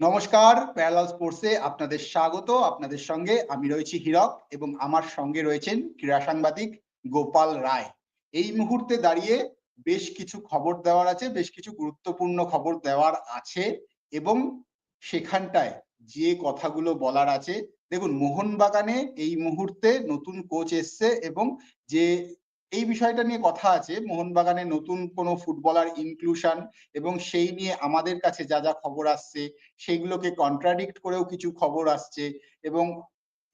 নমস্কার, প্যারালাল স্পোর্টসে আপনাদের স্বাগত। আপনাদের সঙ্গে আমি রয়েছি হীরক এবং আমার সঙ্গে রয়েছেন ক্রীড়া সাংবাদিক গোপাল রায়। এই মুহূর্তে দাঁড়িয়ে বেশ কিছু খবর দেওয়ার আছে, বেশ কিছু গুরুত্বপূর্ণ খবর দেওয়ার আছে এবং সেখানটায় যে কথাগুলো বলার আছে, দেখুন, মোহনবাগানে এই মুহূর্তে নতুন কোচ এসছে এবং যে এই বিষয়টা নিয়ে কথা আছে। মোহনবাগানে নতুন কোনো ফুটবলার ইনক্লুশন এবং সেই নিয়ে আমাদের কাছে যা যা খবর আসছে, সেইগুলোকে কন্ট্রাডিক্ট করেও কিছু খবর আসছে এবং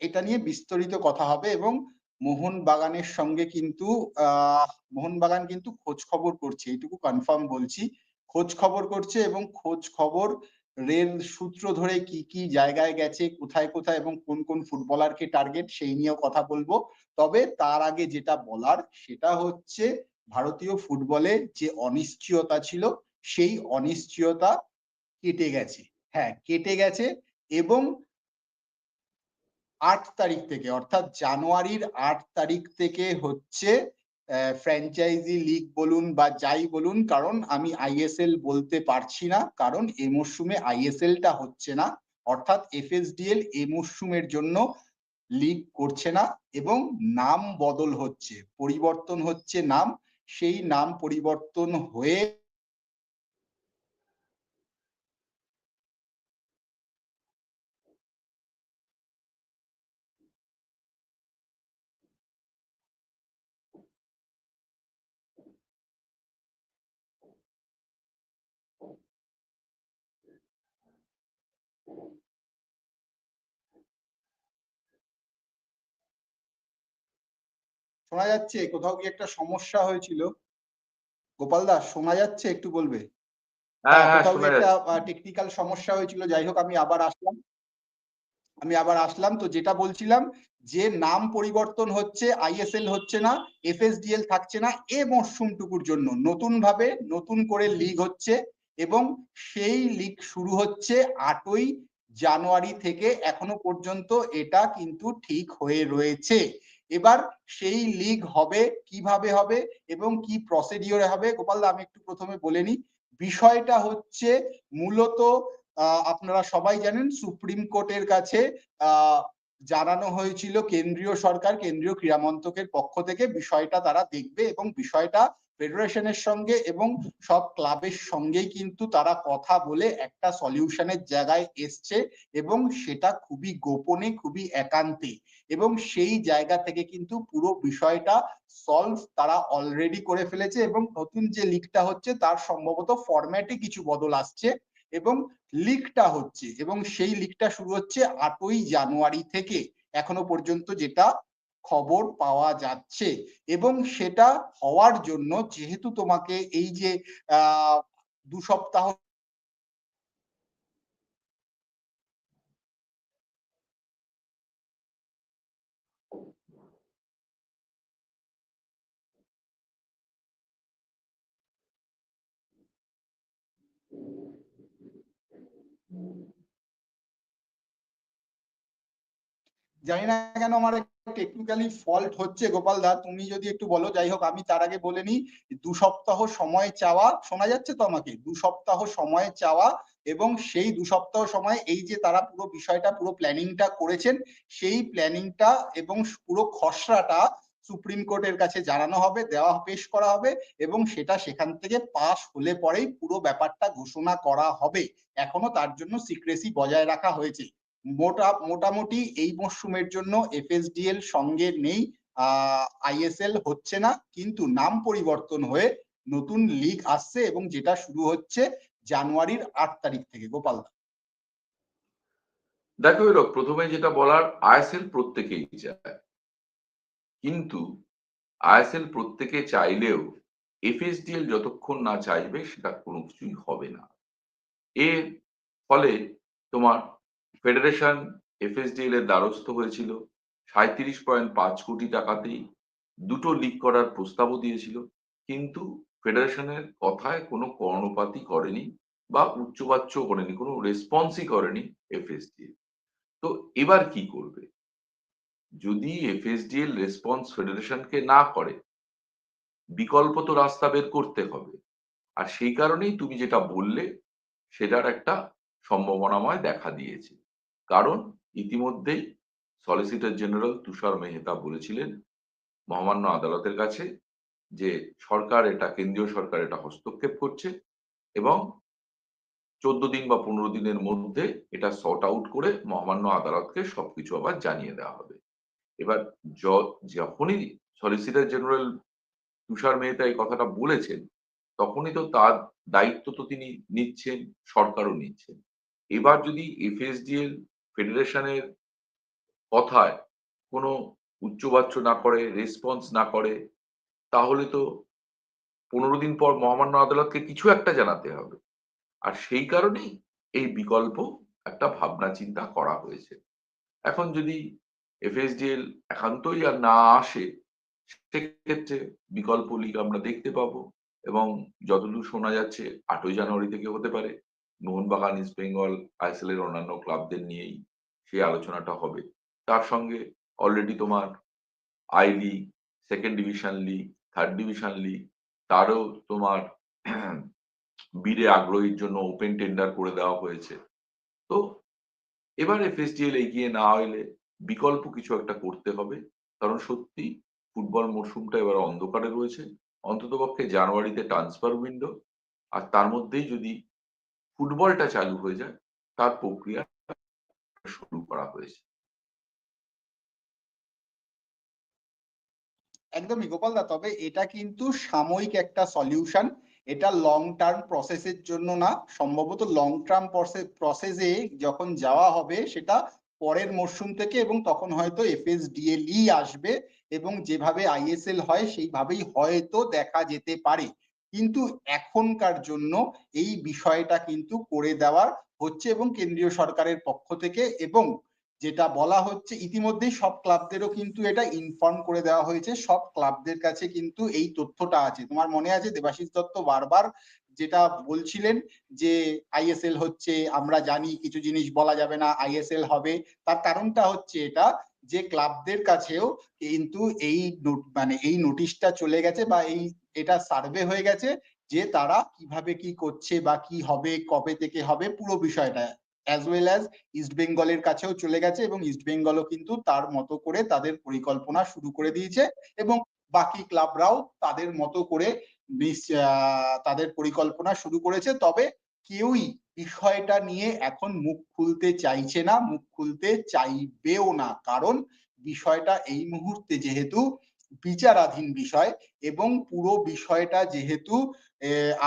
এটা নিয়ে বিস্তারিত কথা হবে এবং মোহনবাগানের সঙ্গে কিন্তু, আহ, মোহনবাগান কিন্তু খোঁজ খবর করছে। এইটুকু কনফার্ম বলছি। খোঁজ খবর করছে এবং খোঁজ খবর রেল সূত্র ধরে কি কি জায়গায় গেছে, কোথায় কোথায় এবং কোন কোন ফুটবলারকে টার্গেট সেই নিয়েও কথা বলব। তবে তার আগে যেটা বলার সেটা হচ্ছে ভারতীয় ফুটবলে যে অনিশ্চয়তা ছিল, সেই অনিশ্চয়তা কেটে গেছে। হ্যাঁ কেটে গেছে এবং আট তারিখ থেকে, অর্থাৎ জানুয়ারির আট তারিখ থেকে হচ্ছে ফ্র্যাঞ্চাইজি লিগ বলুন বা যাই বলুন, কারণ আমি আইএসএল বলতে পারছি না, কারণ এ মরশুমে আইএসএলটা হচ্ছে না। অর্থাৎ এফএসডিএল এ মরশুমের জন্য লিগ করছে না এবং নাম বদল হচ্ছে, পরিবর্তন হচ্ছে নাম। সেই নাম পরিবর্তন হয়ে শোনা যাচ্ছে কোথাও কি একটা সমস্যা হয়েছিল? গোপাল দাস শোনা যাচ্ছে একটু বলবে? হ্যাঁ হ্যাঁ কোথাও একটা টেকনিক্যাল সমস্যা হয়েছিল যাই হোক আমি আবার আসলাম। আমি আবার আসলাম তো যেটা বলছিলাম যে নাম পরিবর্তন হচ্ছে আইএসএল হচ্ছে না এফএসডিএল থাকছে না এ মরশুমটুকুর জন্য। নতুন ভাবে নতুন করে লিগ হচ্ছে এবং সেই লিগ শুরু হচ্ছে আটই জানুয়ারি থেকে এখনও পর্যন্ত এটা কিন্তু ঠিক হয়ে রয়েছে। এবার সেই লিগ হবে, কীভাবে হবে এবং কি প্রসিডিওরে হবে, গোপাল আমি একটু প্রথমে বলে নিই। বিষয়টা হচ্ছে মূলত আপনারা সবাই জানেন সুপ্রিম কোর্টের কাছে জানানো হয়েছিল কেন্দ্রীয় সরকার, কেন্দ্রীয় ক্রীড়া মন্ত্রকের পক্ষ থেকে বিষয়টা তারা দেখবে এবং বিষয়টা ফেডারেশনের সঙ্গে এবং সব ক্লাবের সঙ্গেই কিন্তু তারা কথা বলে একটা সলিউশনের জায়গায় এসছে এবং সেটা খুবই গোপনে, খুবই একান্তে এবং সেই জায়গা থেকে কিন্তু পুরো বিষয়টা সলভ তারা অলরেডি করে ফেলেছে এবং নতুন যে লিগটা হচ্ছে তার সম্ভবত ফরম্যাটে কিছু বদল আসছে এবং লিগটা হচ্ছে এবং সেই লিগটা শুরু হচ্ছে আটই জানুয়ারি থেকে এখনও পর্যন্ত যেটা খবর পাওয়া যাচ্ছে এবং সেটা হওয়ার জন্য যেহেতু তোমাকে এই যে দু সপ্তাহ জানি না কেন আমার টেকনিক্যালি ফল্ট হচ্ছে গোপাল দা, তুমি যদি একটু বলো যাই হোক আমি তার আগে বলে নিই, দু সপ্তাহ সময় চাওয়া, শোনা যাচ্ছে তো আমাকে? দু সপ্তাহ সময় চাওয়া এবং সেই দু সপ্তাহ সময় এই যে তারা পুরো বিষয়টা, পুরো প্ল্যানিংটা করেছেন, সেই প্ল্যানিংটা এবং পুরো খসড়াটা সুপ্রিম কোর্টের কাছে জানানো হবে, দেওয়া পেশ করা হবে এবং সেটা সেখান থেকে পাস হলে পরেই পুরো ব্যাপারটা ঘোষণা করা হবে। এখনও তার জন্য সিক্রেসি বজায় রাখা হয়েছে। মোটা, মোটামুটি এই মরশুমের জন্য এফএসডিএল সঙ্গে নেই আইএসএল হচ্ছে না, কিন্তু নাম পরিবর্তন হয়ে নতুন লিগ আসছে এবং যেটা শুরু হচ্ছে জানুয়ারির আট তারিখ থেকে। গোপাল দেখো এরকম প্রথমে যেটা বলার আইএসএল প্রত্যেকেই চায়। কিন্তু আইএসএল প্রত্যেকে চাইলেও এফএসডিএল যতক্ষণ না চাইবে, সেটা কোনো কিছুই হবে না। এর ফলে তোমার ফেডারেশন এফএসডিএল এর দ্বারস্থ হয়েছিল। সাঁত্রিশ পয়েন্ট পাঁচ কোটি টাকাতেই দুটো লিগ করার প্রস্তাবও দিয়েছিল। কিন্তু ফেডারেশনের কথায় কোনো কর্ণপাতই করেনি বা উচ্চবাচ্য করেনি, কোনো রেসপন্সই করেনি এফএসডিএল তো এবার কি করবে? যদি এফএসডিএল রেসপন্স ফেডারেশনকে না করে, বিকল্প তো রাস্তা বের করতে হবে। আর সেই কারণেই তুমি যেটা বললে, সেটার একটা সম্ভাবনাময় দেখা দিয়েছে। কারণ ইতিমধ্যেই সলিসিটর জেনারেল তুষার মেহতা বলেছিলেন মহামান্য আদালতের কাছে যে সরকার এটা, কেন্দ্রীয় সরকার এটা হস্তক্ষেপ করছে এবং চোদ্দ দিন বা পনেরো দিনের মধ্যে এটা সর্ট আউট করে মহামান্য আদালতকে সবকিছু আবার জানিয়ে দেওয়া হবে। এবার যখনই সলিসিটর জেনারেল তুষার মেহতা এই কথাটা বলেছেন, তখনই তো তার দায়িত্ব তো তিনি নিচ্ছেন, সরকারও নিচ্ছেন। এবার যদি এফএসডিএল ফেডারেশনের কথায় কোনো উচ্চবাচ্য না করে রেসপন্স না করে, তাহলে তো পনেরো দিন পর মহামান্য আদালতকে কিছু একটা জানাতে হবে। আর সেই কারণেই এই বিকল্প একটা ভাবনা চিন্তা করা হয়েছে। এখন যদি এফএসডিএল একান্তই আর না আসে, সেক্ষেত্রে বিকল্প লিগ আমরা দেখতে পাবো এবং যতদূর শোনা যাচ্ছে, আটই জানুয়ারি থেকে হতে পারে। মোহনবাগান, ইস্ট বেঙ্গল আইএসএল এর অন্যান্য ক্লাবদের নিয়েই সেই আলোচনাটা হবে। তার সঙ্গে অলরেডি তোমার I league second division league third division league তারও তোমার বিডে আগ্রহীর জন্য ওপেন টেন্ডার করে দেওয়া হয়েছে। তো এবার এফএসডিএল এগিয়ে না হলে বিকল্প কিছু একটা করতে হবে, কারণ সত্যি ফুটবল মরশুমটা এবার অন্ধকারে রয়েছে। অন্ততপক্ষে জানুয়ারিতে ট্রান্সফার উইন্ডো আর তার মধ্যেই যদি ফুটবলটা চালু হয়ে যায়, তার প্রক্রিয়া শুরু করা হয়েছে। একদমই গোপাল দা, তবে এটা কিন্তু সাময়িক একটা সলিউশন এটা লং টার্ম প্রসেসের জন্য না, সম্ভবত লং টার্ম প্রসেসে যখন যাওয়া হবে, সেটা পরের মরশুম থেকে এবং তখন হয়তো এফএসডিএলই আসবে এবং যেভাবে আইএসএল হয়, সেইভাবেই হয়তো দেখা যেতে পারে। কিন্তু এখনকার জন্য এই বিষয়টা কিন্তু করে দেওয়ার হচ্ছে এবং কেন্দ্রীয় সরকারের পক্ষ থেকে এবং যেটা বলা হচ্ছে ইতিমধ্যেই সব ক্লাবদেরও কিন্তু এটা ইনফর্ম করে দেওয়া হয়েছে। সব ক্লাবদের কাছে কিন্তু এই তথ্যটা আছে। তোমার মনে আছে দেবাশিস দত্ত বারবার যেটা বলছিলেন যে আইএসএল হচ্ছে আমরা জানি, কিছু জিনিস বলা যাবে না আইএসএল হবে। তার কারণটা হচ্ছে এটা যে ক্লাবদের কাছেও কিন্তু এই মানে এই নোটিশটা চলে গেছে বা এই, এটা সার্ভে হয়ে গেছে যে তারা কীভাবে কি করছে বা কি হবে, কবে থেকে হবে, পুরো বিষয়টা। অ্যাজ ওয়েল অ্যাজ ইস্ট বেঙ্গলের কাছেও চলে গেছে এবং ইস্ট বেঙ্গলও কিন্তু তার মতো করে তাদের পরিকল্পনা শুরু করে দিয়েছে এবং বাকি ক্লাবরাও তাদের মতো করে তাদের পরিকল্পনা শুরু করেছে। তবে কেউই বিষয়টা নিয়ে এখন মুখ খুলতে চাইছে না, মুখ খুলতে চাইবেও না। কারণ বিষয়টা এই মুহূর্তে যেহেতু বিচারাধীন বিষয় এবং পুরো বিষয়টা যেহেতু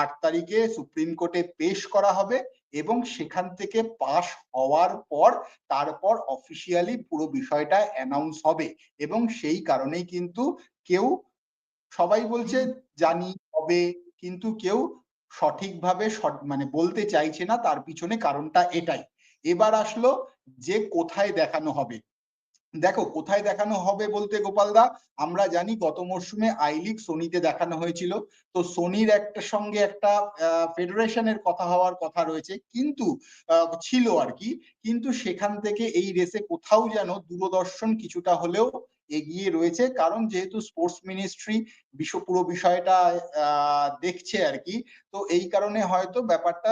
আট তারিখে সুপ্রিম কোর্টে পেশ করা হবে এবং সেখান থেকে পাশ হওয়ার পর তারপর অফিসিয়ালি পুরো বিষয়টা অ্যানাউন্স হবে এবং সেই কারণেই কিন্তু কেউ সবাই বলছে জানি হবে, কিন্তু কেউ সঠিকভাবে সঠ- মানে বলতে চাইছে না, তার পিছনে কারণটা এটাই। এবার আসলো যে কোথায় দেখানো হবে। দেখো, কোথায় দেখানো হবে বলতে গোপালদা আমরা জানি গত মরশুমে আই লিগ সোনিতে দেখানো হয়েছিল। তো সোনির একটা সঙ্গে একটা ফেডারেশনের কথা হওয়ার কথা রয়েছে। কিন্তু ছিল আর কি। কিন্তু সেখান থেকে এই রেসে কোথাও যেন দূরদর্শন কিছুটা হলেও এগিয়ে রয়েছে। কারণ যেহেতু স্পোর্টস মিনিস্ট্রি বিশ্ব পুরো বিষয়টা দেখছে আর কি তো এই কারণে হয়তো ব্যাপারটা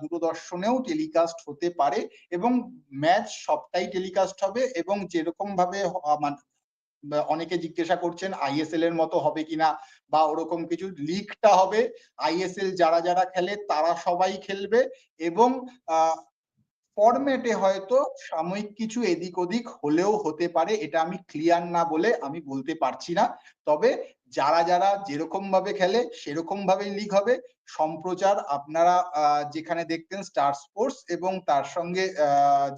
দূরদর্শনেও টেলিকাস্ট হতে পারে এবং ম্যাচ সবটাই টেলিকাস্ট হবে এবং যেরকম ভাবে মানে অনেকে জিজ্ঞাসা করছেন আইএসএল এর মতো হবে কিনা বা ওরকম কিছু লিগটা হবে। আইএসএল যারা যারা খেলে তারা সবাই খেলবে এবং ফরম্যাটে হয়তো সাময়িক কিছু এদিক ওদিক হলেও হতে পারে, এটা আমি ক্লিয়ার না বলে আমি বলতে পারছি না। তবে যারা যারা যেরকম ভাবে খেলে, সেরকম ভাবে লিগ হবে। সম্প্রচার আপনারা যেখানে দেখতেন স্টার স্পোর্টস এবং তার সঙ্গে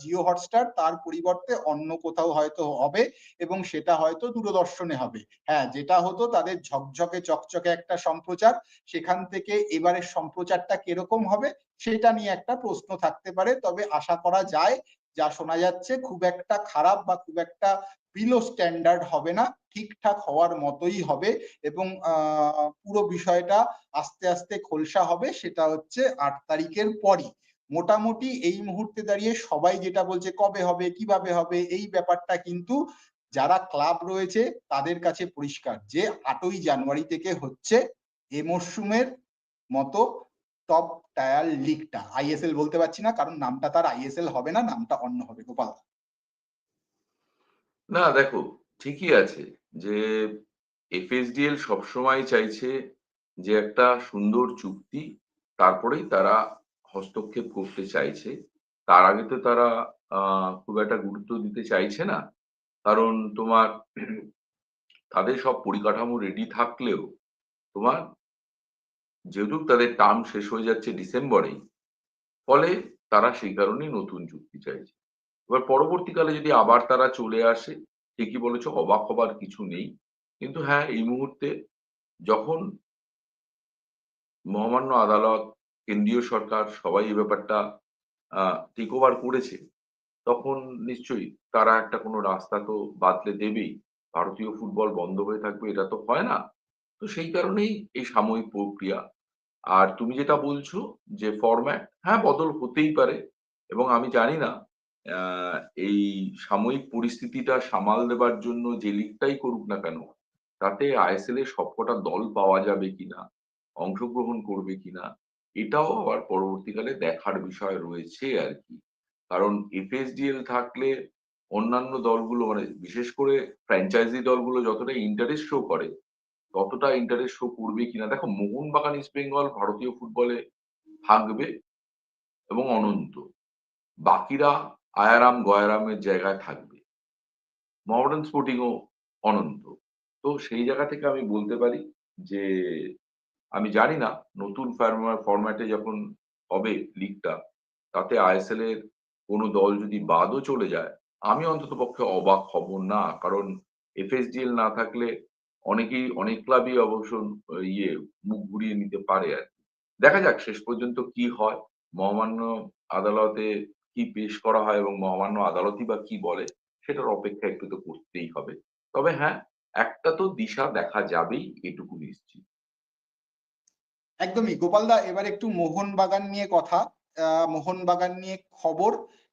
জিও হটস্টার তার পরিবর্তে অন্য কোথাও হয়তো হবে এবং সেটা হয়তো দূরদর্শনে হবে। হ্যাঁ যেটা হতো তাদের ঝকঝকে, চকচকে একটা সম্প্রচার, সেখান থেকে এবারের সম্প্রচারটা কীরকম হবে, সেটা নিয়ে একটা প্রশ্ন থাকতে পারে। তবে আশা করা যায় যা শোনা যাচ্ছে খুব একটা খারাপ বা খুব একটা বিলো স্ট্যান্ডার্ড হবে না, ঠিকঠাক হওয়ার মতোই হবে এবং পুরো বিষয়টা আস্তে আস্তে খোলসা হবে সেটা হচ্ছে আট তারিখের পরই। মোটামুটি এই মুহূর্তে দাঁড়িয়ে সবাই যেটা বলছে কবে হবে, কীভাবে হবে, এই ব্যাপারটা কিন্তু যারা ক্লাব রয়েছে তাদের কাছে পরিষ্কার যে আটই জানুয়ারি থেকে হচ্ছে এ মরশুমের মতো টপ টায়ার লিগটা আইএসএল বলতে পারছি না, কারণ নামটা তার আইএসএল হবে না, নামটা অন্য হবে, গোপাল। না, দেখো, ঠিকই আছে যে এফএসডিএল সবসময় চাইছে যে একটা সুন্দর চুক্তি, তারপরেই তারা হস্তক্ষেপ করতে চাইছে। তার আগে তো তারা খুব একটা গুরুত্ব দিতে চাইছে না। কারণ তোমার, তাদের সব পরিকাঠামো রেডি থাকলেও তোমার যেহেতু তাদের টার্ম শেষ হয়ে যাচ্ছে ডিসেম্বরেই, ফলে তারা সেই কারণেই নতুন চুক্তি চাইছে। এবার পরবর্তীকালে যদি আবার তারা চলে আসে, ঠিকই বলেছ, অবাক হবার কিছু নেই। কিন্তু হ্যাঁ এই মুহূর্তে যখন মহামান্য আদালত, কেন্দ্রীয় সরকার সবাই এই ব্যাপারটা টেক ওভার করেছে, তখন নিশ্চয়ই তারা একটা কোনো রাস্তা তো বাতলে দেবেই। ভারতীয় ফুটবল বন্ধ হয়ে থাকবে এটা তো হয় না। তো সেই কারণেই এই সাময়িক প্রক্রিয়া আর তুমি যেটা বলছো যে ফরম্যাট হ্যাঁ বদল হতেই পারে এবং আমি জানি না এই সাময়িক পরিস্থিতিটা সামাল দেবার জন্য যে লিগটাই করুক না কেন, তাতে আইএসএল এর সবকটা দল পাওয়া যাবে কিনা, অংশগ্রহণ করবে কিনা, এটাও আবার পরবর্তীকালে দেখার বিষয় রয়েছে আর কি। কারণ এফএসডিএল থাকলে অন্যান্য দলগুলো মানে বিশেষ করে ফ্র্যাঞ্চাইজি দলগুলো যতটা ইন্টারেস্ট শো করে ততটা ইন্টারেস্ট শো করবে কিনা। দেখো, মোহনবাগান ইস্ট বেঙ্গল ভারতীয় ফুটবলে থাকবে এবং অনন্ত। বাকিরা আয়ারাম, গয়ারামের জায়গায় থাকবে। মহামেডান স্পোর্টিংও অনন্ত। তো সেই জায়গা থেকে আমি বলতে পারি যে, আমি জানি না নতুন ফরম্যাটে যখন হবে লিগটা তাতে আইএসএল এর কোনো দল যদি বাদও চলে যায়, আমি অন্তত পক্ষে অবাক হব না। কারণ এফএসডিএল না থাকলে অনেকেই অনেক ক্লাবই অবশ্য ইয়ে মুখ ঘুরিয়ে নিতে পারে আর। দেখা যাক শেষ পর্যন্ত কি হয় মহামান্য আদালতে কি পেশ করা হয় এবং মহামান্য আদালতই বা কি বলে সেটার অপেক্ষা একটু তো করতেই হবে। তবে হ্যাঁ একটা তো দিশা দেখা যাবেই এটুকু নিশ্চিত। একদমই। গোপালদা এবার একটু মোহনবাগান নিয়ে কথা। আহ, মোহনবাগান নিয়ে খবর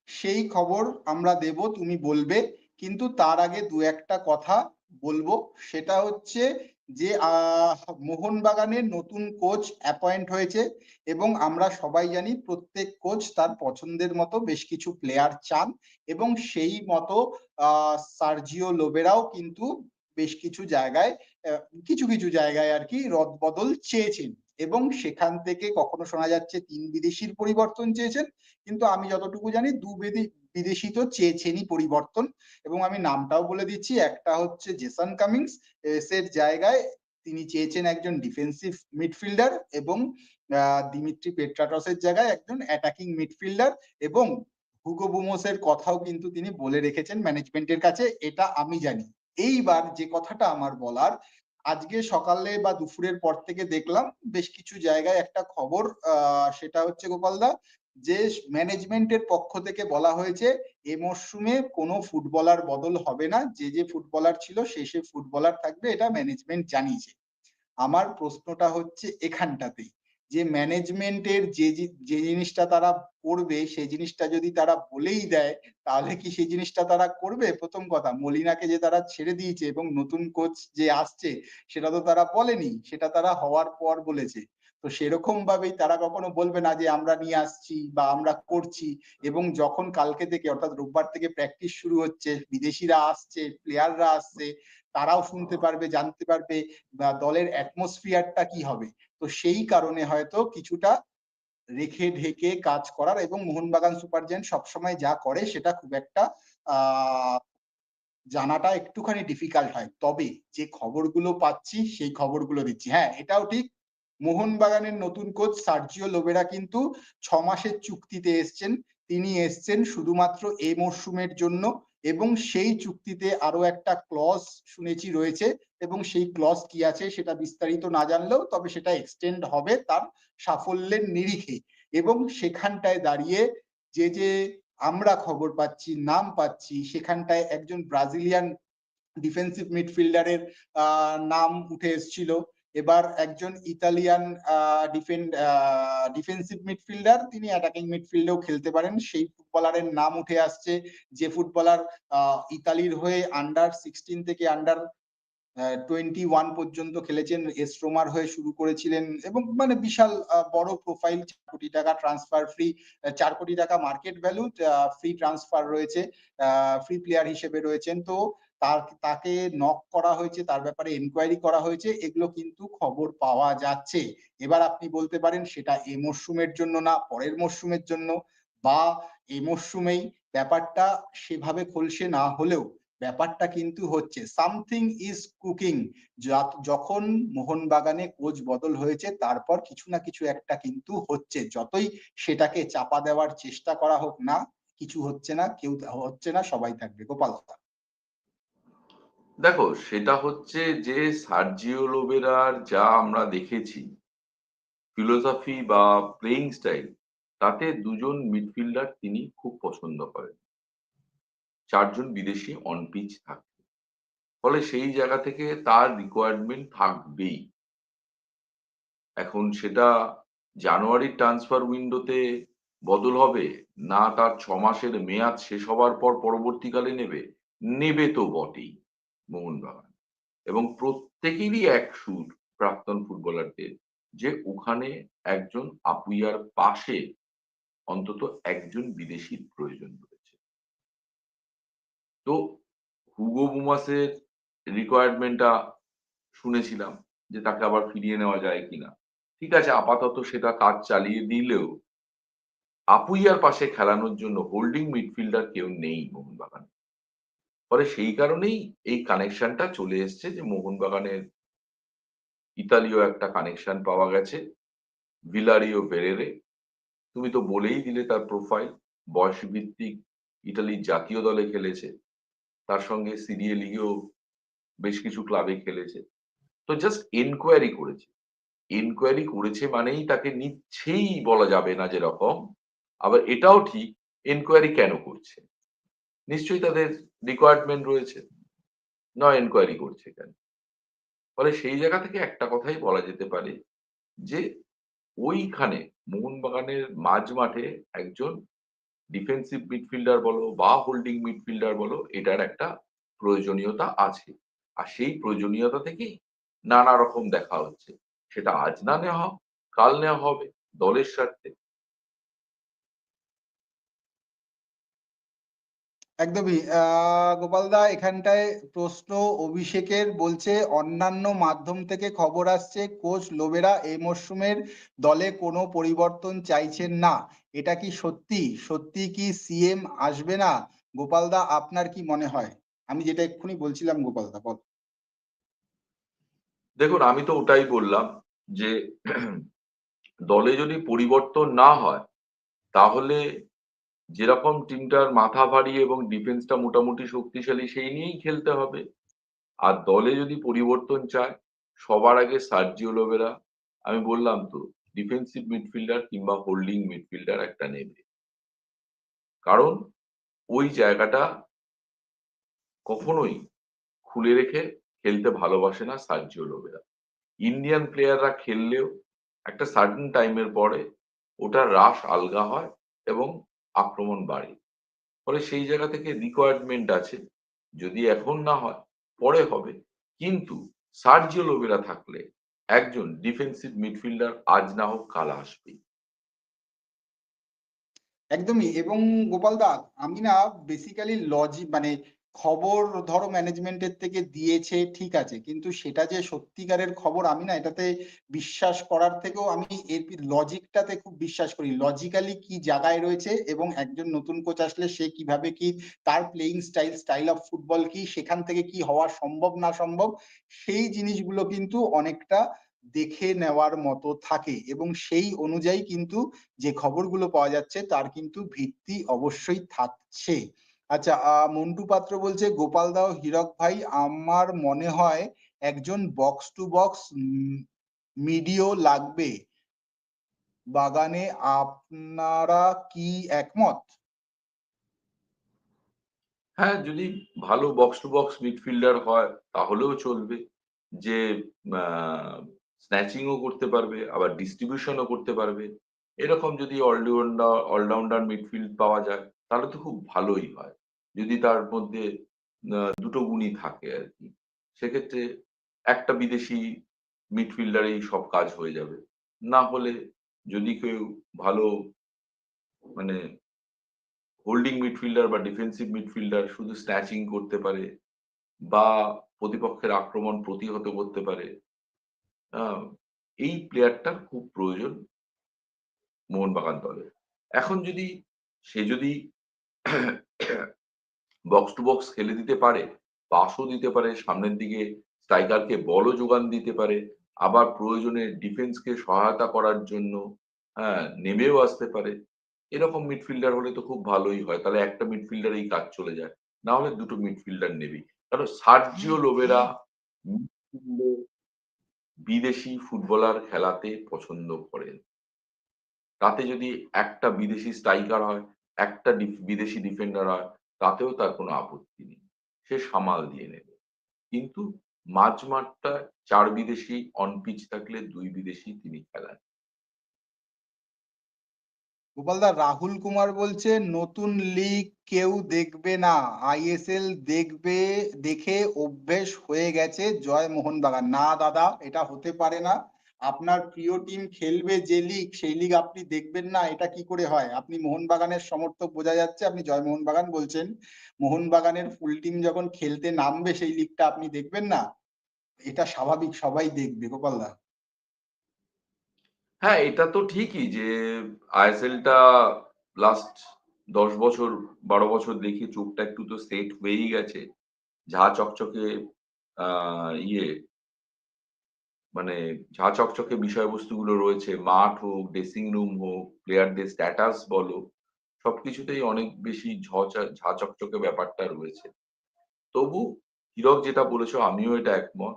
সেই খবর আমরা দেব তুমি বলবে। কিন্তু তার আগে দু একটা কথা বলব সেটা হচ্ছে যে মোহনবাগানের নতুন কোচ অ্যাপয়েন্ট হয়েছে এবং আমরা সবাই জানি প্রত্যেক কোচ তার পছন্দের মতো বেশ কিছু প্লেয়ার চান এবং সেই মতো সার্জিও লোবেরাও কিন্তু বেশ কিছু জায়গায় কিছু কিছু জায়গায় আর কি রদবদল চেয়েছেন। এবং সেখান থেকে কখনো শোনা যাচ্ছে তিন বিদেশির পরিবর্তন চেয়েছেন, কিন্তু আমি যতটুকু জানি দু বিদে- বিদেশি তো চেয়েছেনই পরিবর্তন এবং আমি নামটাও বলে দিচ্ছি। একটা হচ্ছে জেসন কামিংস এর জায়গায় তিনি চেয়েছেন একজন ডিফেন্সিভ মিডফিল্ডার এবং দিমিত্রি পেট্রাটসের জায়গায় একজন অ্যাটাকিং মিডফিল্ডার এবং হুগো বুমোসের কথাও কিন্তু তিনি বলে রেখেছেন ম্যানেজমেন্টের কাছে, এটা আমি জানি। এইবার যে কথাটা আমার বলার আজকে সকালে বা দুপুরের পর থেকে দেখলাম বেশ কিছু জায়গায় একটা খবর সেটা হচ্ছে গোপালদা যে ম্যানেজমেন্টের পক্ষ থেকে বলা হয়েছে এ মরশুমে কোনো ফুটবলার বদল হবে না। যে যে ফুটবলার ছিল সে সে ফুটবলার থাকবে, এটা ম্যানেজমেন্ট জানিয়েছে। আমার প্রশ্নটা হচ্ছে এখানটাতেই। যে ম্যানেজমেন্টের যে যে জিনিসটা তারা করবে, সেই জিনিসটা যদি তারা বলেই দেয়, তাহলে কি সেই জিনিসটা তারা করবে? প্রথম কথা। মলিনাকে যে তারা ছেড়ে দিয়েছে এবং নতুন কোচ যে আসছে, সেটা তো তারা বলেনি। সেটা তারা হওয়ার পর বলেছে। তো সেরকম ভাবেই তারা কখনো বলবে না যে, আমরা নিয়ে আসছি বা আমরা করছি। এবং যখন কালকে থেকে, অর্থাৎ রোববার থেকে প্র্যাকটিস শুরু হচ্ছে, বিদেশিরা আসছে প্লেয়াররা আসছে, তারাও শুনতে পারবে, জানতে পারবে, বা দলের অ্যাটমসফিয়ারটা কি হবে? তো সেই কারণে হয়তো কিছুটা রেখে ঢেকে কাজ করার এবং মোহনবাগান সুপার জায়ান্ট সবসময় যা করে সেটা খুব একটা জানাটা একটুখানি ডিফিকাল্ট হয়। তবে যে খবরগুলো পাচ্ছি সেই খবরগুলো দিচ্ছি। হ্যাঁ এটাও ঠিক, মোহনবাগানের নতুন কোচ সার্জিও লোবেরা কিন্তু ছ মাসের চুক্তিতে এসছেন। তিনি এসছেন শুধুমাত্র এই মরশুমের জন্য। এবং সেই চুক্তিতে আরও একটা ক্লজ শুনেছি রয়েছে এবং সেই ক্লজ কি আছে সেটা বিস্তারিত না জানলেও তবে সেটা এক্সটেন্ড হবে তার সাফল্যের নিরিখে। এবং সেখানটায় দাঁড়িয়ে যে যে আমরা খবর পাচ্ছি, নাম পাচ্ছি, সেখানটায় একজন ব্রাজিলিয়ান ডিফেন্সিভ মিডফিল্ডারের নাম উঠে এসেছিল। এবার একজন ইতালিয়ান ডিফেন্ড ডিফেন্সিভ মিডফিল্ডার তিনি অ্যাটাকিং মিডফিল্ডেও খেলতে পারেন। সেই ফুটবলারের নাম উঠে আসছে যে ফুটবলার ইতালির হয়ে আন্ডার সিক্সটিন থেকে আন্ডার টোয়েন্টি ওয়ান পর্যন্ত খেলেছেন। এস্ট্রোমার হয়ে শুরু করেছিলেন এবং মানে বিশাল বড় প্রোফাইল চার কোটি টাকা ট্রান্সফার ফ্রি চার কোটি টাকা মার্কেট ভ্যালু ফ্রি ট্রান্সফার রয়েছে ফ্রি প্লেয়ার হিসেবে রয়েছেন। তো তার, তাকে নক করা হয়েছে, তার ব্যাপারে এনকোয়ারি করা হয়েছে, এগুলো কিন্তু খবর পাওয়া যাচ্ছে। এবার আপনি বলতে পারেন সেটা এই মরশুমের জন্য না, পরের মরশুমের জন্য, বা এই মরশুমেই ব্যাপারটা সেভাবে খলসে না হলেও ব্যাপারটা কিন্তু হচ্ছে। সামথিং ইজ কুকিং যখন মোহনবাগানে কোচ বদল হয়েছে, তারপর কিছু না কিছু একটা কিন্তু হচ্ছে। যতই সেটাকে চাপা দেওয়ার চেষ্টা করা হোক না, কিছু হচ্ছে না, কেউ হচ্ছে না, সবাই থাকবে। গোপাল। দেখো, সেটা হচ্ছে যে সার্জিও লোবেরার যা আমরা দেখেছি, ফিলোসফি বা প্লেইং স্টাইল, তাতে দুজন মিডফিল্ডার তিনি খুব পছন্দ করেন। চারজন বিদেশি অন পিচ থাকবে ফলে সেই জায়গা থেকে তার রিকোয়ারমেন্ট থাকবেই। এখন সেটা জানুয়ারির ট্রান্সফার উইন্ডোতে বদল হবে, না তার ছ মাসের মেয়াদ শেষ হবার পর পরবর্তীকালে নেবে নেবে তো বটেই। মোহনবাগান। এবং প্রত্যেকেরই এক সুর প্রাক্তন ফুটবলারদের, যে ওখানে একজন আপুইয়ার পাশে অন্তত একজন বিদেশির প্রয়োজন রয়েছে। তো হুগো বুমাসের রিকোয়ারমেন্টটা শুনেছিলাম যে তাকে আবার ফিরিয়ে নেওয়া যায় কিনা। ঠিক আছে, আপাতত সেটা কাজ চালিয়ে দিলেও, আপুইয়ার পাশে খেলানোর জন্য হোল্ডিং মিডফিল্ডার কেউ নেই মোহনবাগানে। ফলে সেই কারণেই এই কানেকশনটা চলে এসছে যে মোহনবাগানের ইতালীয় একটা কানেকশন পাওয়া গেছে ভিলারিও বেরেরে তুমি তো বলেই দিলে তার প্রোফাইল বয়স ভিত্তিক ইটালির জাতীয় দলে খেলেছে, তার সঙ্গে সিরিয়ে লিগেও বেশ কিছু ক্লাবে খেলেছে। তো জাস্ট এনকোয়ারি করেছে। এনকোয়ারি করেছে মানেই তাকে নিচ্ছেই বলা যাবে না যেরকম, আবার এটাও ঠিক এনকোয়ারি কেন করছে? নিশ্চয়ই তাদের রিকোয়ারমেন্ট রয়েছে। নয় এনকোয়ারি করছে কেন ফলে সেই জায়গা থেকে একটা কথাই বলা যেতে পারে যে, ওইখানে মোহনবাগানের মাঝ মাঠে একজন ডিফেন্সিভ মিডফিল্ডার বলো বা হোল্ডিং মিডফিল্ডার বলো, এটার একটা প্রয়োজনীয়তা আছে। আর সেই প্রয়োজনীয়তা থেকেই নানা রকম দেখা হচ্ছে। সেটা আজ না নেওয়া হোক, কাল নেওয়া হবে, দলের স্বার্থে। একদমই। গোপালদা এখানটায় প্রশ্ন অভিষেকের বলছে, অন্যান্য মাধ্যম থেকে খবর আসছে, কোচ লোবেরা এই মরশুমের দলে কোনো পরিবর্তন চাইছেন না। এটা কি সত্যি? সত্যি কি সিএম আসবে না? গোপালদা আপনার কি মনে হয়? আমি যেটা এক্ষুনি বলছিলাম গোপালদা বল। দেখুন, আমি তো ওটাই বললাম যে, দলে যদি পরিবর্তন না হয়, তাহলে যেরকম টিমটার মাথা ভারী এবং ডিফেন্সটা মোটামুটি শক্তিশালী, সেই নিয়েই খেলতে হবে। আর দলে যদি পরিবর্তন চায়, সবার আগে সার্জিও লোবেরা আমি বললাম তো ডিফেন্সিভ মিডফিল্ডার কিংবা হোল্ডিং মিডফিল্ডার একটা নেবে। কারণ ওই জায়গাটা কখনোই খুলে রেখে খেলতে ভালোবাসে না সার্জিও লোবেরা ইন্ডিয়ান প্লেয়াররা খেললেও একটা সার্টেন টাইমের পরে ওটা রাশ আলগা হয় এবং আক্রমণ বাড়ে। ফলে সেই জায়গা থেকে রিকোয়ারমেন্ট আছে। যদি এখন না হয়, পরে হবে। কিন্তু সার্জিও লোবেরা থাকলে একজন ডিফেন্সিভ মিডফিল্ডার আজ না হোক, কাল আসবেই। একদমই। এবং গোপাল দা, আমি না বেসিক্যালি লজি মানে খবর ধরো ম্যানেজমেন্টের থেকে দিয়েছে, ঠিক আছে। কিন্তু সেটা যে সত্যিকারের খবর আমি না, এটাতে বিশ্বাস করার থেকেও আমি এর লজিকটাতে খুব বিশ্বাস করি। লজিক্যালি কি জায়গায় রয়েছে এবং একজন নতুন কোচ আসলে সে কীভাবে কি, তার playing style style of football কি, সেখান থেকে কি হওয়া সম্ভব, না সম্ভব, সেই জিনিসগুলো কিন্তু অনেকটা দেখে নেওয়ার মতো থাকে এবং সেই অনুযায়ী কিন্তু যে খবরগুলো পাওয়া যাচ্ছে, তার কিন্তু ভিত্তি অবশ্যই থাকছে। আচ্ছা মন্টু পাত্র বলছে, গোপাল দাও, হীরক ভাই, আমার মনে হয় একজন বক্স টু বক্স মিডিও লাগবে। বাগানে আপনারা কি একমত? হ্যাঁ যদি ভালো বক্স টু বক্স মিডফিল্ডার হয়, তাহলেও চলবে। যে স্ন্যাচিংও করতে পারবে, আবার ডিস্ট্রিবিউশনও করতে পারবে। এরকম যদি অলরাউন্ডার অলরাউন্ডার মিডফিল্ড পাওয়া যায় তাহলে তো খুব ভালোই হয়। যদি তার মধ্যে দুটো গুণই থাকে আর কি সেক্ষেত্রে একটা বিদেশি মিডফিল্ডারেই সব কাজ হয়ে যাবে। না হলে যদি কেউ ভালো মানে হোল্ডিং মিডফিল্ডার বা ডিফেন্সিভ মিডফিল্ডার শুধু স্ন্যাচিং করতে পারে বা প্রতিপক্ষের আক্রমণ প্রতিহত করতে পারে এই প্লেয়ারটার খুব প্রয়োজন মোহনবাগান দলের। এখন যদি, সে যদি বক্স টু বক্স খেলে দিতে পারে পাসও দিতে পারে সামনের দিকে স্ট্রাইকারকে বলও যোগান দিতে পারে আবার প্রয়োজনে ডিফেন্সকে সহায়তা করার জন্য হ্যাঁ নেমেও আসতে পারে। এরকম মিডফিল্ডার হলে তো খুব ভালোই হয় তাহলে একটা মিডফিল্ডারেই কাজ চলে যায় না হলে দুটো মিডফিল্ডার নেবেই। কারণ সার্জিও লোবেরা বিদেশি ফুটবলার খেলাতে পছন্দ করেন। তাতে যদি একটা বিদেশি স্ট্রাইকার হয় একটা বিদেশি ডিফেন্ডার হয় তাতেও তার কোনো আপত্তি নেই। সে সামাল দিয়ে নেবে। কিন্তু মাঝ মাঠটা চার বিদেশি অন পিচ থাকলে দুই বিদেশি তিনি খেলান। গোপালদা, রাহুল কুমার বলছে, নতুন লিগ কেউ দেখবে না। আইএসএল দেখবে, দেখে অভ্যেস হয়ে গেছে জয় মোহনবাগান না, দাদা, এটা হতে পারে না। আপনার প্রিয় টিম খেলবে যে লিগ সেই লিগ আপনি দেখবেন না, এটা কি করে হয়? আপনি মোহনবাগানের সমর্থক বোঝা যাচ্ছে, আপনি জয় মোহনবাগান বলছেন। মোহনবাগানের ফুল টিম যখন খেলতে নামবে, সেই লিগটা আপনি দেখবেন না? এটা স্বাভাবিক, সবাই দেখবে গোপালদা হ্যাঁ এটা তো ঠিকই যে আইএসএলটা লাস্ট দশ বছর, বারো বছর দেখি চোখটা একটু তো সেট হয়েই গেছে। ঝা চকচকে ইয়ে মানে ঝা চকচকে বিষয়বস্তুগুলো রয়েছে, মাঠ হোক ড্রেসিং রুম হোক প্লেয়ারদের স্ট্যাটাস বলো, সবকিছুতেই অনেক বেশি ঝা চকচকে ব্যাপারটা রয়েছে। তবু হীরক যেটা বলেছ, আমিও এটা একমত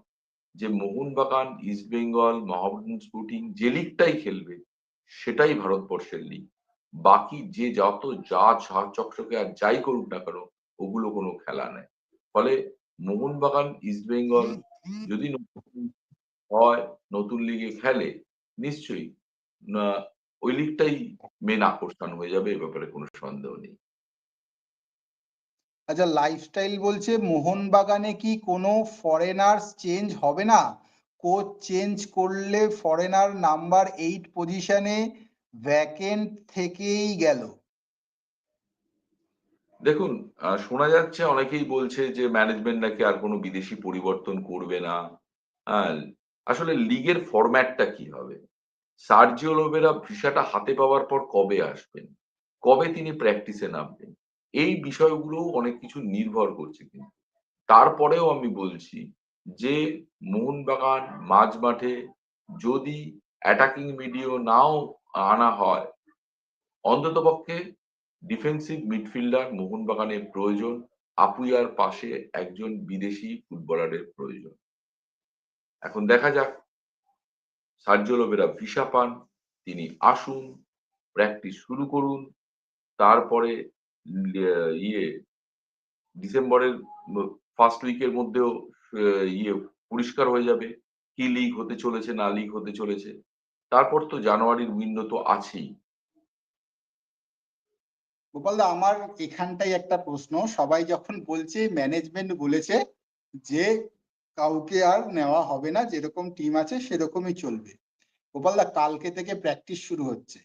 যে Mohun Bagan East Bengal Mohammedan Sporting যে লিগটাই খেলবে, সেটাই ভারতবর্ষের লিগ বাকি যে যত যা ঝা চকচকে আর যাই করুক না কেন, ওগুলো কোনো খেলা নেই ফলে মোহনবাগান ইস্ট বেঙ্গল যদি নতুন হয় নতুন লিগে খেলে নিশ্চয়ই ওই লিগটাই মেন আকর্ষণ হয়ে যাবে এ ব্যাপারে কোনো সন্দেহ নেই। আচ্ছা লাইফস্টাইল বলছে মোহনবাগানে কি কোনো ফরেনার্স চেঞ্জ হবে না? কোচ চেঞ্জ করলে ফরেনার নাম্বার এইট পজিশনে ভ্যাকেন্ট থেকেই গেল। দেখুন শোনা যাচ্ছে অনেকেই বলছে যে ম্যানেজমেন্ট নাকি আর কোনো বিদেশি পরিবর্তন করবে না। আসলে লিগের ফরম্যাটটা কি হবে? সার্জিও লোবেরা ভিসাটা হাতে পাওয়ার পর কবে আসবেন? কবে তিনি প্র্যাকটিসে নামবেন? এই বিষয়গুলো অনেক কিছু নির্ভর করছে কিন্তু। তারপরেও আমি বলছি যে, মোহনবাগান মাঝ মাঠে যদি অ্যাটাকিং মিডিও নাও আনা হয় অন্ততপক্ষে ডিফেন্সিভ মিডফিল্ডার মোহনবাগানের প্রয়োজন, আপুইয়ার পাশে একজন বিদেশি ফুটবলারের প্রয়োজন। এখন দেখা যাক। সার্জিও লোবেরা ভিসা পান, তিনি আসুন প্র্যাকটিস শুরু করুন। তারপরে ইয়ে ডিসেম্বরের ফার্স্ট উইকের মধ্যেও ইয়ে পরিষ্কার হয়ে যাবে কি লিগ হতে চলেছে, না লিগ হতে চলেছে। তারপর তো জানুয়ারির উইন্ডো তো আছেই। গোপালদা আমার এখানটাই একটা প্রশ্ন। সবাই যখন বলছে ম্যানেজমেন্ট বলেছে যে কাউকে আর নেওয়া হবে না। যেরকম টিম আছে, সেরকমই চলবে। গোপালদা কালকে থেকে প্র্যাকটিস শুরু হচ্ছে।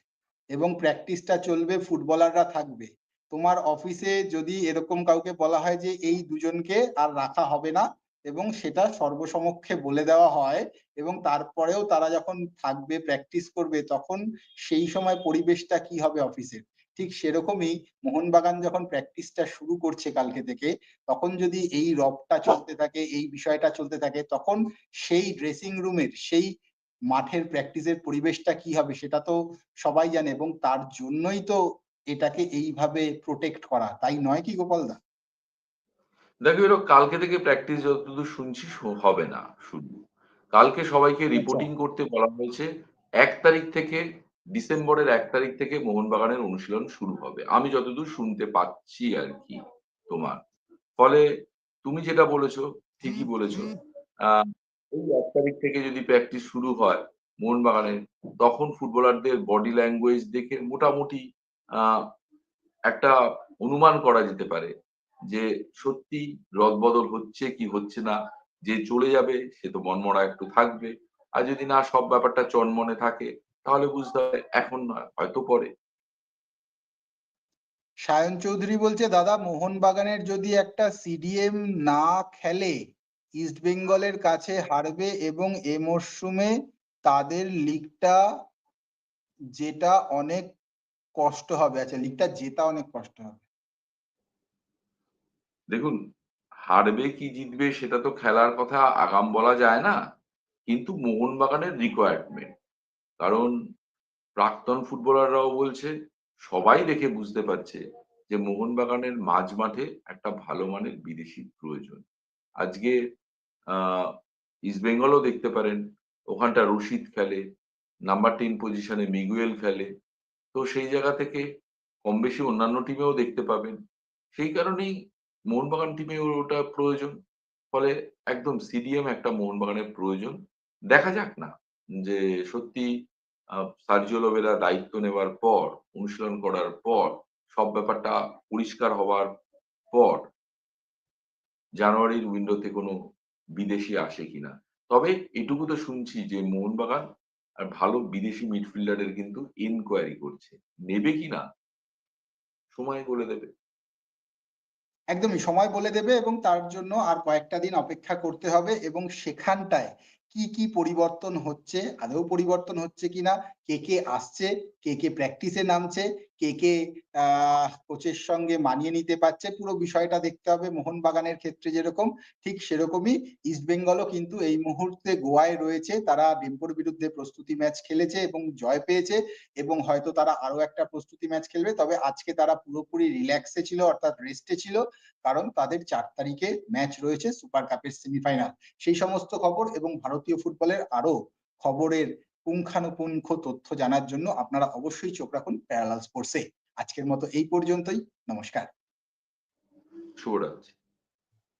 এবং প্র্যাকটিসটা চলবে ফুটবলাররা থাকবে। তোমার অফিসে যদি এরকম কাউকে বলা হয় যে, এই দুজনকে আর রাখা হবে না। এবং সেটা সর্বসমক্ষে বলে দেওয়া হয় এবং তারপরেও তারা যখন থাকবে প্র্যাকটিস করবে, তখন সেই সময় পরিবেশটা কি হবে অফিসের ঠিক সেরকমই মোহনবাগান যখন প্র্যাকটিসটা শুরু করছে কালকে থেকে তখন যদি এই রবটা চলতে থাকে এই বিষয়টা চলতে থাকে তখন সেই ড্রেসিং রুমের সেই মাঠের প্র্যাকটিসের পরিবেশটা কি হবে সেটা তো সবাই জানে এবং তার জন্যই তো এটাকে এইভাবে প্রোটেক্ট করা। তাই নয় কি গোপালদা দেখো এরকম কালকে থেকে প্র্যাকটিস যতদূর শুনছি হবে না শুরু কালকে সবাইকে রিপোর্টিং করতে বলা হয়েছে এক তারিখ থেকে ডিসেম্বরের এক তারিখ থেকে মোহনবাগানের অনুশীলন শুরু হবে। আমি যতদূর শুনতে পাচ্ছি আর কি তোমার। ফলে তুমি যেটা বলেছ, ঠিকই বলেছ। এই এক তারিখ থেকে যদি প্র্যাকটিস শুরু হয় মোহনবাগানের, তখন ফুটবলারদের বডি ল্যাঙ্গুয়েজ দেখে মোটামুটি একটা অনুমান করা যেতে পারে যে সত্যি রদবদল হচ্ছে কি হচ্ছে না, যে চলে যাবে সে তো মনমরা একটু থাকবে। আর যদি না সব ব্যাপারটা চনমনে থাকে তাহলে বুঝতে হবে এখন নয় হয়তো পরে। সায়ন চৌধুরী বলছে দাদা মোহনবাগানের যদি একটা সিডিএম না খেলে ইস্ট বেঙ্গলের কাছে হারবে এবং এ মরশুমে তাদের লিগটা যেটা অনেক কষ্ট হবে। আচ্ছা লিগটা জেতা অনেক কষ্ট হবে। দেখুন হারবে কি জিতবে সেটা তো খেলার কথা আগাম বলা যায় না। কিন্তু মোহনবাগানের রিকোয়ারমেন্ট কারণ প্রাক্তন ফুটবলাররাও বলছে, সবাই দেখে বুঝতে পারছে যে মোহনবাগানের মাঝ মাঠে একটা ভালো মানের বিদেশি প্রয়োজন। আজকে আহ ইস্টবেঙ্গলও দেখতে পারেন, ওখানটা রশিদ খেলে নাম্বার টেন পজিশনে মিগুয়েল খেলে, তো সেই জায়গা থেকে কম বেশি অন্যান্য টিমেও দেখতে পাবেন। সেই কারণেই মোহনবাগান টিমে ওটা প্রয়োজন, ফলে একদম সিডিএম একটা মোহনবাগানের প্রয়োজন। দেখা যাক না। যে সত্যি সার্জিও দায়িত্ব নেওয়ার পর, অনুশীলন করার পর, সব ব্যাপারটা পরিষ্কার হওয়ার পর, জানুয়ারির উইন্ডোতে কোনো বিদেশি আসে কিনা। তবে এটুকু তো শুনছি যে মোহনবাগান আর ভালো বিদেশি মিডফিল্ডারের কিন্তু ইনকোয়ারি করছে। নেবে কিনা? সময় বলে দেবে। একদমই, সময় বলে দেবে এবং তার জন্য আর কয়েকটা দিন অপেক্ষা করতে হবে এবং সেখানটায় কি কি পরিবর্তন হচ্ছে? আদৌ পরিবর্তন হচ্ছে কিনা? কে কে আসছে? কে কে প্র্যাকটিসে নামছে, কে কে কোচের সঙ্গে মানিয়ে নিতে পারছে, পুরো বিষয়টা দেখতে হবে। মোহনবাগানের ক্ষেত্রে যেরকম, ঠিক সেরকমই ইস্টবেঙ্গলও কিন্তু এই মুহূর্তে গোয়ায় রয়েছে। তারা ডেম্পোর বিরুদ্ধে প্রস্তুতি ম্যাচ খেলেছে এবং জয় পেয়েছে এবং হয়তো তারা আরও একটা প্রস্তুতি ম্যাচ খেলবে। তবে আজকে তারা পুরোপুরি রিল্যাক্সে ছিল, অর্থাৎ রেস্টে ছিল, কারণ তাদের চার তারিখে ম্যাচ রয়েছে সুপার কাপের সেমিফাইনাল সেই সমস্ত খবর এবং ভারতীয় ফুটবলের আরও খবরের পুঙ্খানুপুঙ্খ তথ্য জানার জন্য আপনারা অবশ্যই চোখ রাখুন প্যারালাল স্পোর্টসে। আজকের মতো এই পর্যন্তই। নমস্কার। শুভরাত্রি।